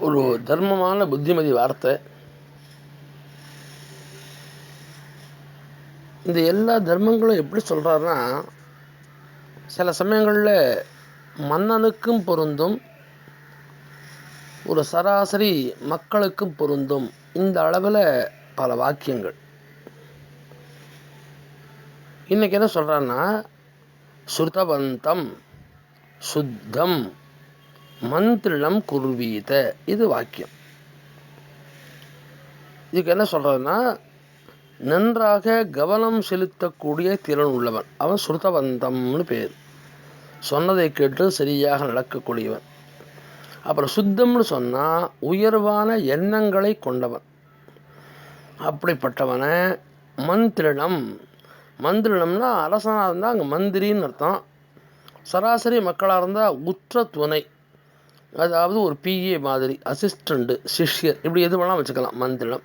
ஒரு தர்மமான புத்திமதி வார்த்தை. இந்த எல்லா தர்மங்களும் எப்படி சொல்கிறாருன்னா சில சமயங்களில் மன்னனுக்கும் பொருந்தும் ஒரு சராசரி மக்களுக்கும் பொருந்தும். இந்த அளவில் பல வாக்கியங்கள். இன்றைக்கி என்ன சொல்கிறான்னா சுருதவந்தம் சுத்தம். மந்திரிடம் குருவீத. இது வாக்கியம். இதுக்கு என்ன சொல்கிறதுன்னா நன்றாக கவனம் செலுத்தக்கூடிய திறன் உள்ளவன். அவன் சுருத்தவந்தம்னு பேர். சொன்னதை கேட்டு சரியாக நடக்கக்கூடியவன். அப்புறம் சுத்தம்னு சொன்னால் உயர்வான எண்ணங்களை கொண்டவன். அப்படிப்பட்டவனை மந்திரிடம் மந்திரிடம்னா அரசனாக இருந்தால் அங்கே மந்திரின்னு அர்த்தம். சராசரி மக்களாக இருந்தால் உற்ற துணை. அதாவது ஒரு பிஏ மாதிரி அசிஸ்டண்ட்டு சிஷ்யர் இப்படி எது வேணால் வச்சுக்கலாம் மந்திரம்.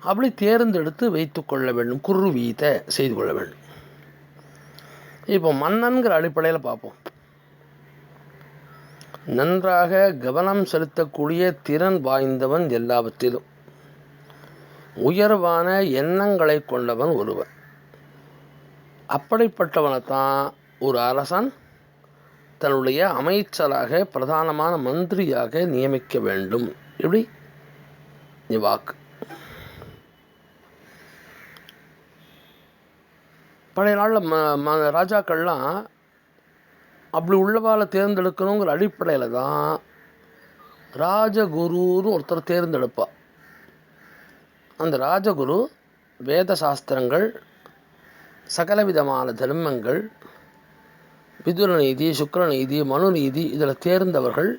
அப்படி தேர்ந்தெடுத்து வைத்து கொள்ள வேண்டும் குருவீத்தை செய்து கொள்ள வேண்டும். இப்போ மன்னன்கிற அடிப்படையில் பார்ப்போம். நன்றாக கவனம் செலுத்தக்கூடிய திறன் வாய்ந்தவன் எல்லாவற்றிலும். உயர்வான எண்ணங்களை கொண்டவன் ஒருவன். அப்படிப்பட்டவனை தான் ஒரு அரசன் தன்னுடைய அமைச்சராக பிரதானமான மந்திரியாக நியமிக்க வேண்டும். இப்படி வாக்கு. பழைய நாளில் ம ம ராஜாக்கள்லாம் அப்படி உள்ளவாளை தேர்ந்தெடுக்கணுங்கிற அடிப்படையில் தான் ராஜகுருன்னு ஒருத்தர் தேர்ந்தெடுப்பா. அந்த ராஜகுரு வேத சாஸ்திரங்கள் சகலவிதமான தர்மங்கள் விதுர நீதி சுக்கர நீதி மனு நீதி இதில் தேர்ந்தவர்கள்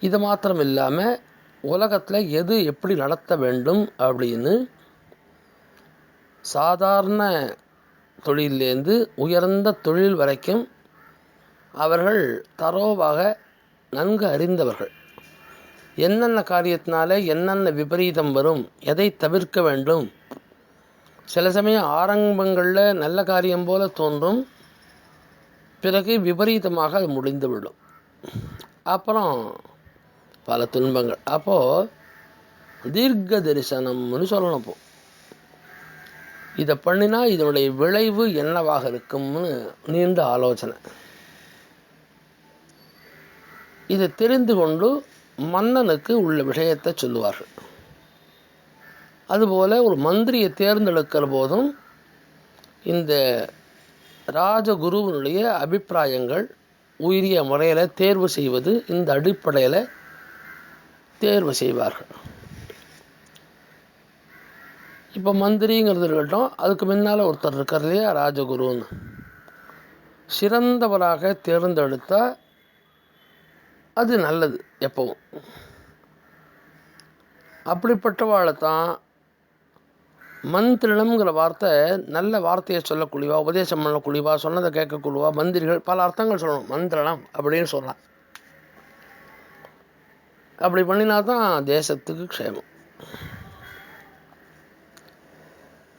இது மாத்திரம் இல்லாமல் உலகத்தில் எது எப்படி நடத்த வேண்டும் அப்படின்னு சாதாரண தொழிலேருந்து உயர்ந்த தொழில் வரைக்கும் அவர்கள் தரோவாக நன்கு அறிந்தவர்கள். என்னென்ன காரியத்தினால என்னென்ன விபரீதம் வரும் எதை தவிர்க்க வேண்டும்? சில சமயம் ஆரம்பங்களில் நல்ல காரியம் போல தோன்றும் பிறகு விபரீதமாக அது முடிந்துவிடும். அப்புறம் பல துன்பங்கள். அப்போது தீர்க்க தரிசனம்னு சொல்லணும் இப்போ. இதை பண்ணினா இதனுடைய விளைவு என்னவாக இருக்கும்னு நீண்ட ஆலோசனை. இதை தெரிந்து கொண்டு மன்னனுக்கு உள்ள விஷயத்தை சொல்லுவார்கள். அதுபோல் ஒரு மந்திரியை தேர்ந்தெடுக்கிற போதும் இந்த ராஜகுருவினுடைய அபிப்பிராயங்கள் உயரிய முறையில் தேர்வு செய்வது இந்த அடிப்படையில் தேர்வு செய்வார்கள். இப்போ மந்திரிங்கிறது இருக்கட்டும் அதுக்கு முன்னால் ஒருத்தர் இருக்கார் இல்லையா ராஜகுருன்னு. சிறந்தவராக தேர்ந்தெடுத்தால் அது நல்லது எப்பவும். அப்படிப்பட்டவாளை தான் மந்திரிடம்ங்கிற வார்த்தை நல்ல வார்த்தையை சொல்லக்கூடியவா உபதேசம் பண்ணக்கூடியவா சொன்னதை கேட்கக்கூடியவா மந்திரிகள் பல அர்த்தங்கள் சொல்லணும். மந்திரணம் அப்படின்னு சொல்லலாம். அப்படி பண்ணினா தான் தேசத்துக்கு க்ஷேமம்.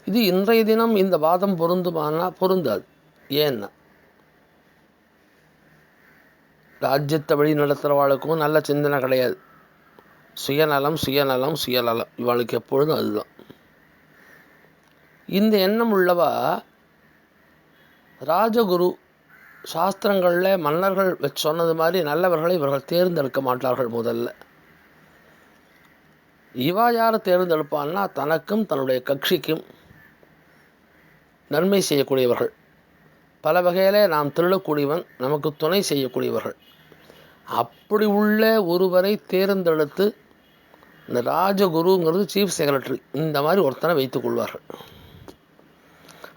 இது இன்றைய தினம் இந்த வாதம் பொருந்துமானா பொருந்தாது. ஏன்னா ராஜ்யத்தை வழி நடத்துகிறவாளுக்கும் நல்ல சிந்தனை கிடையாது. சுயநலம் சுயநலம் சுயநலம். இவளுக்கு எப்பொழுதும் அதுதான். இந்த எண்ணம் உள்ளவா? ராஜகுரு சாஸ்திரங்களில் மன்னர்கள் வச்சு சொன்னது மாதிரி நல்லவர்களை இவர்கள் தேர்ந்தெடுக்க மாட்டார்கள் முதல்ல. இவா யாரை தேர்ந்தெடுப்பான்னா தனக்கும் தன்னுடைய கட்சிக்கும் நன்மை செய்யக்கூடியவர்கள். பல வகையில் நாம் திருடக்கூடியவன் நமக்கு துணை செய்யக்கூடியவர்கள். அப்படி உள்ள ஒருவரை தேர்ந்தெடுத்து இந்த ராஜகுருங்கிறது சீஃப் செக்ரட்டரி இந்த மாதிரி ஒருத்தனை வைத்துக் கொள்வார்கள்.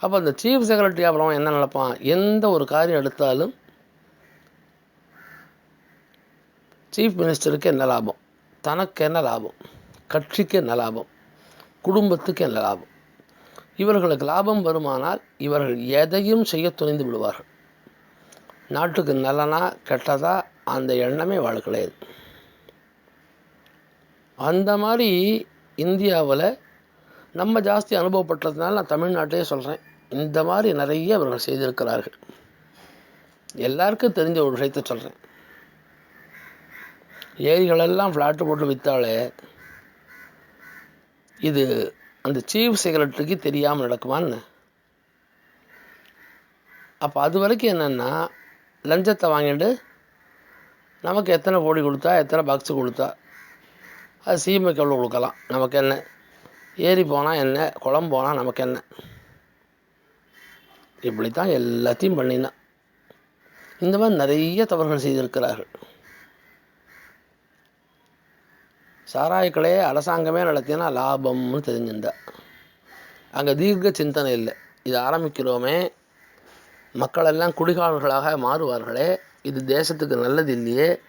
அப்போ அந்த சீஃப் செக்ரட்டரி அப்புறம் என்ன நினைப்பான்? எந்த ஒரு காரியம் எடுத்தாலும் சீஃப் மினிஸ்டருக்கு என்ன லாபம்? தனக்கு என்ன லாபம்? கட்சிக்கு என்ன லாபம்? குடும்பத்துக்கு என்ன லாபம்? இவர்களுக்கு லாபம் வருமானால் இவர்கள் எதையும் செய்ய துணிந்து விடுவார்கள். நாட்டுக்கு நல்லனா கெட்டதா அந்த எண்ணமே வாழ்க்கையாது அந்த மாதிரி இந்தியாவில் நம்ம ஜாஸ்தி அனுபவப்பட்டதுனால நான் தமிழ்நாட்டையே சொல்கிறேன் இந்த மாதிரி நிறைய அவர்கள் செய்திருக்கிறார்கள். எல்லாருக்கும் தெரிஞ்ச ஒரு விஷயத்த சொல்கிறேன் ஏரிகளெல்லாம் ஃப்ளாட்டு போட்டு விற்றாலே இது அந்த சீஃப் செக்ரட்டரிக்கு தெரியாமல் நடக்குமான்னு அப்போ அது வரைக்கும் என்னென்னா லஞ்சத்தை வாங்கிட்டு நமக்கு எத்தனை கோடி கொடுத்தா எத்தனை பாக்ஸு கொடுத்தா அது சீமைக்கு எவ்வளோ கொடுக்கலாம்? நமக்கு என்ன? ஏரி போனால் என்ன? குளம் போனால் நமக்கு என்ன? இப்படி தான் எல்லாத்தையும் பண்ணினான் இந்த மாதிரி நிறைய தவறுகள் செய்திருக்கிறார்கள். சாராயக்கலையை அரசாங்கமே நடத்தினா லாபம்னு தெரிஞ்சிருந்தா. அங்கே தீர்க்க சிந்தனை இல்லை. இது ஆரம்பிக்கிறோமே. மக்களெல்லாம் குடிகாரர்களாக மாறுவார்களே. இது தேசத்துக்கு நல்லது இல்லையே.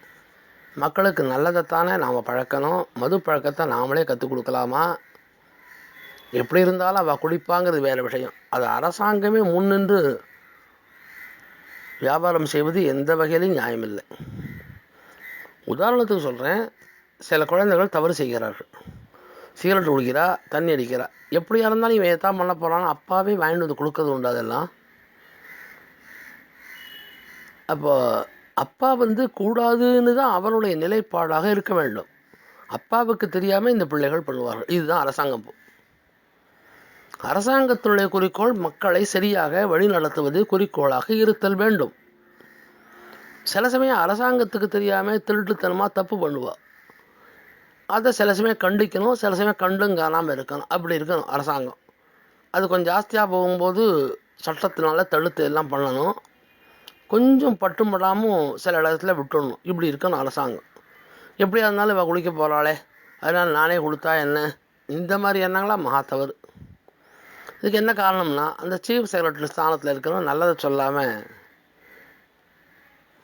மக்களுக்கு நல்லதைத்தானே நாம் பழக்கணும். மது பழக்கத்தை நாமளே கற்றுக் கொடுக்கலாமா? எப்படி இருந்தாலும் அவள் குடிப்பாங்கிறது வேறு விஷயம். அது அரசாங்கமே முன்னின்று வியாபாரம் செய்வது எந்த வகையிலும் நியாயமில்லை. உதாரணத்துக்கு சொல்கிறேன் சில குழந்தைகள் தவறு செய்கிறார்கள். சிகரெட் குடிக்கிறா தண்ணி அடிக்கிறா. எப்படியா இருந்தாலும் இவன் எத்தான் பண்ண போகிறான்னு அப்பாவே வாங்கிட்டு வந்து கொடுக்கறது உண்டு அதெல்லாம். அப்போ அப்பா வந்து கூடாதுன்னு தான் அவனுடைய நிலைப்பாடாக இருக்க வேண்டும். அப்பாவுக்கு தெரியாமல் இந்த பிள்ளைகள் பண்ணுவார்கள். இதுதான் அரசாங்கம் அரசாங்கத்தினுடைய குறிக்கோள் மக்களை சரியாக வழிநடத்துவது குறிக்கோளாக இருத்தல் வேண்டும். சில சமயம் அரசாங்கத்துக்கு தெரியாமல் திருட்டுத்தனமாக தப்பு பண்ணுவாள் அதை சில சமயம் கண்டிக்கணும் சில சமயம் கண்டும் காணாமல் இருக்கணும். அப்படி இருக்கணும் அரசாங்கம். அது கொஞ்சம் ஜாஸ்தியாக போகும்போது சட்டத்தினால தடுத்து எல்லாம் பண்ணணும். கொஞ்சம் பட்டுப்படாமல் சில இடத்துல விட்டுடணும் இப்படி இருக்கணும் அரசாங்கம். எப்படியா இருந்தாலும் இவள் குளிக்க போகிறாளே அதனால் நானே கொடுத்தா என்ன? இந்த மாதிரி எண்ணங்களாம் மகா தவறு. இதுக்கு என்ன காரணம்னா அந்த சீஃப் செக்ரட்டரி ஸ்தானத்தில் இருக்கிறவங்க நல்லதை சொல்லாமல்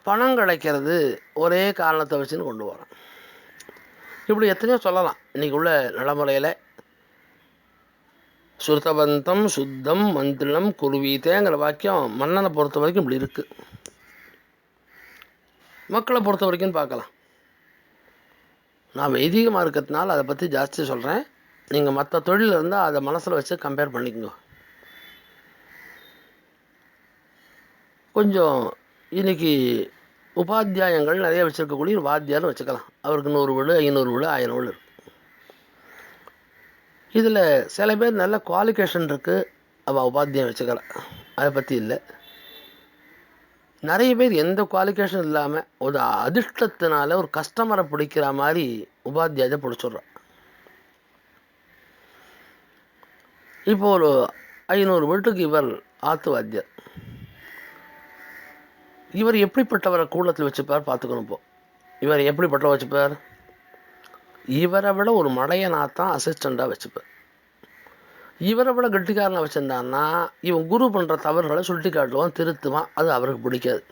பணம் கிடைக்கிறது ஒரே காரணத்தை வச்சுன்னு கொண்டு வரோம் இப்படி எத்தனையோ சொல்லலாம். இன்றைக்கி உள்ள நடைமுறையில் சுருத்தபந்தம் சுத்தம் மந்திரம் குருவீத்தேங்கிற வாக்கியம் மன்னனை பொறுத்த வரைக்கும் இப்படி இருக்குது மக்களை பொறுத்த வரைக்கும் பார்க்கலாம். நான் வைதிகமாக இருக்கிறதுனால அதை பற்றி ஜாஸ்தி சொல்கிறேன் நீங்கள் மற்ற தொழில் இருந்தால் அதை மனசில் வச்சு கம்பேர் பண்ணிக்கோங்க. கொஞ்சம் இன்னைக்கு உபாத்தியாயங்கள் நிறைய வச்சுருக்கக்கூடிய ஒரு வாத்தியார்னு வச்சுக்கலாம். அவருக்கு நூறு வீடு ஐநூறு வீடு ஆயிரம் வீடு இருக்கு. இதில் சில பேர் நல்ல குவாலிஃபிகேஷன் இருக்குது அவள் உபாத்தியம் வச்சுக்கலாம் அதை பற்றி இல்லை. நிறைய பேர் எந்த குவாலிஃபிகேஷன் இல்லாமல் ஒரு அதிர்ஷ்டத்தினால ஒரு கஸ்டமரை பிடிக்கிற மாதிரி உபாத்தியாயத்தை பிடிச்சிடுறான். இப்போ ஒரு ஐநூறு வீட்டுக்கு இவர் ஆத்து வாத்தியார் இவர் எப்படிப்பட்டவரை கூடத்தில் வச்சுப்பார் பார்த்துக்கணும் இப்போ. இவர் எப்படிப்பட்டவர் வச்சுப்பார்? இவரை விட ஒரு மடையனாத்தான் அசிஸ்டண்ட்டாக வச்சுப்பார். இவரை விட கெட்டிக்காரனை வச்சுருந்தான்னா இவன் குரு பண்ணுற தவறுகளை சுட்டி காட்டுவான் திருத்துவான் அது அவருக்கு பிடிக்காது.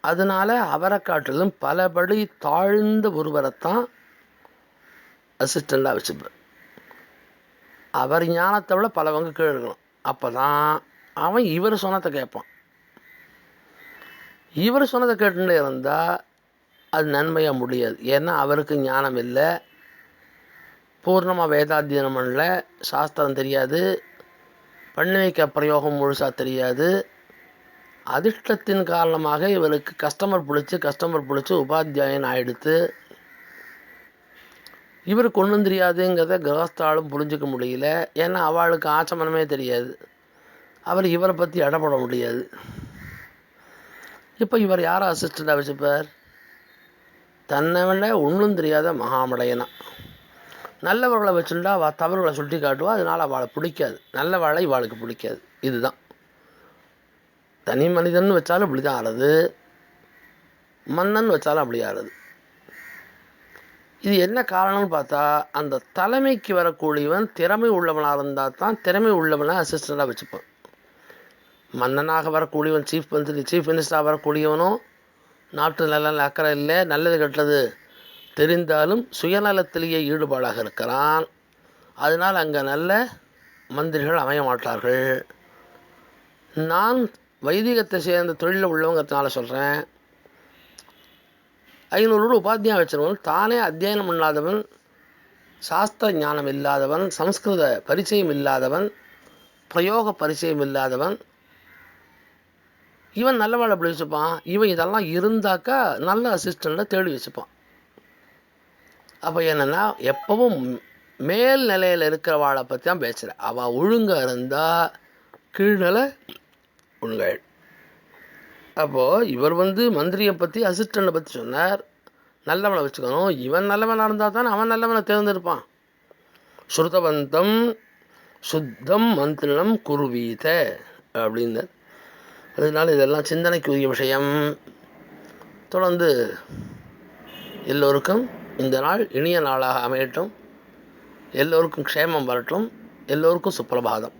அதனால அவரை காட்டிலும் பலபடி தாழ்ந்த ஒருவரைத்தான் அசிஸ்டண்ட்டாக வச்சுப்பார். அவர் ஞானத்தை விட பலவங்க கீழே இருக்கணும் அப்போ தான் அவன் இவர் சொன்னதை கேட்பான். இவர் சொன்னதை கேட்டுட்டே இருந்தால் அது நன்மையாக முடியாது. ஏன்னா அவருக்கு ஞானம் இல்லை. பூர்ணமாக வேதாத்தியனம் பண்ணல சாஸ்திரம் தெரியாது. பண்ணி வைக்க பிரயோகம் முழுசாக தெரியாது. அதிர்ஷ்டத்தின் காரணமாக இவருக்கு கஸ்டமர் பிடிச்சி கஸ்டமர் பிடிச்சி உபாத்தியாயன் ஆகிடுத்து இவருக்கு கொண்டு தெரியாதுங்கிறத கிரகஸ்தாலும் புரிஞ்சிக்க முடியல. ஏன்னா அவளுக்கு ஆச்சமனமே தெரியாது. அவர் இவரை பற்றி அடப்பட முடியாது. இப்போ இவர் யாரை அசிஸ்டண்ட்டாக வச்சுப்பார்? தன்னை விட ஒன்றும் தெரியாத மகாமடையனா. நல்லவர்களை வச்சுருந்தா அவள் தவறுகளை சுட்டி காட்டுவா அதனால் அவளை பிடிக்காது. நல்லவாளை இவாளுக்கு பிடிக்காது. இதுதான். தனி மனிதன் வச்சாலும் இப்படி தான் ஆறுது. மன்னன் வச்சாலும் அப்படி ஆறுது. இது என்ன காரணம்னு பார்த்தா அந்த தலைமைக்கு வரக்கூடியவன் திறமை உள்ளவனாக இருந்தால் தான் திறமை உள்ளவனை அசிஸ்டண்ட்டாக வச்சுப்பான். மன்னனாக வரக்கூடியவன் சீஃப் மந்திரி சீஃப் மினிஸ்டராக வரக்கூடியவனும் நாட்டு நலன் அக்கறை இல்லை நல்லது கெட்டது தெரிந்தாலும் சுயநலத்திலேயே ஈடுபாடாக இருக்கிறான். அதனால் அங்கே நல்ல மந்திரிகள் அமைய மாட்டார்கள். நான் வைதிகத்தை சேர்ந்த தொழிலில் உள்ளவங்கிறதுனால சொல்கிறேன் ஐநூறு உபாத்தியம் வச்சிருவன் தானே அத்தியனம் இல்லாதவன் சாஸ்திர ஞானம் இல்லாதவன் சம்ஸ்கிருத பரிச்சயம் இல்லாதவன் பிரயோக பரிச்சயம் இல்லாதவன். இவன் நல்லவாளை அப்படி வச்சுப்பான். இவன் இதெல்லாம் இருந்தாக்கா நல்ல அசிஸ்டண்ட்டை தேடி வச்சுப்பான். அப்போ என்னென்னா எப்பவும் மேல் நிலையில் இருக்கிறவாளை பற்றி தான் பேசுகிறேன் அவள் ஒழுங்காக இருந்தால் கீழ்நிலை ஒழுங்காயிடும். அப்போது இவர் வந்து மந்திரியை பற்றி அசிஸ்டண்ட்டை பற்றி சொன்னார். நல்லவனை வச்சுக்கணும். இவன் நல்லவனாக இருந்தால் தானே அவன் நல்லவனை தேர்ந்தெடுப்பான். ஸ்ருதவந்தம் சுத்தம் மந்திரம் குருவீத அப்படின்னு. அதனால் இதெல்லாம் சிந்தனைக்குரிய விஷயம். தொடர்ந்து எல்லோருக்கும் இந்த நாள் இனிய நாளாக அமையட்டும். எல்லோருக்கும் க்ஷேமம் வரட்டும். எல்லோருக்கும் சுப்பிரபாதம்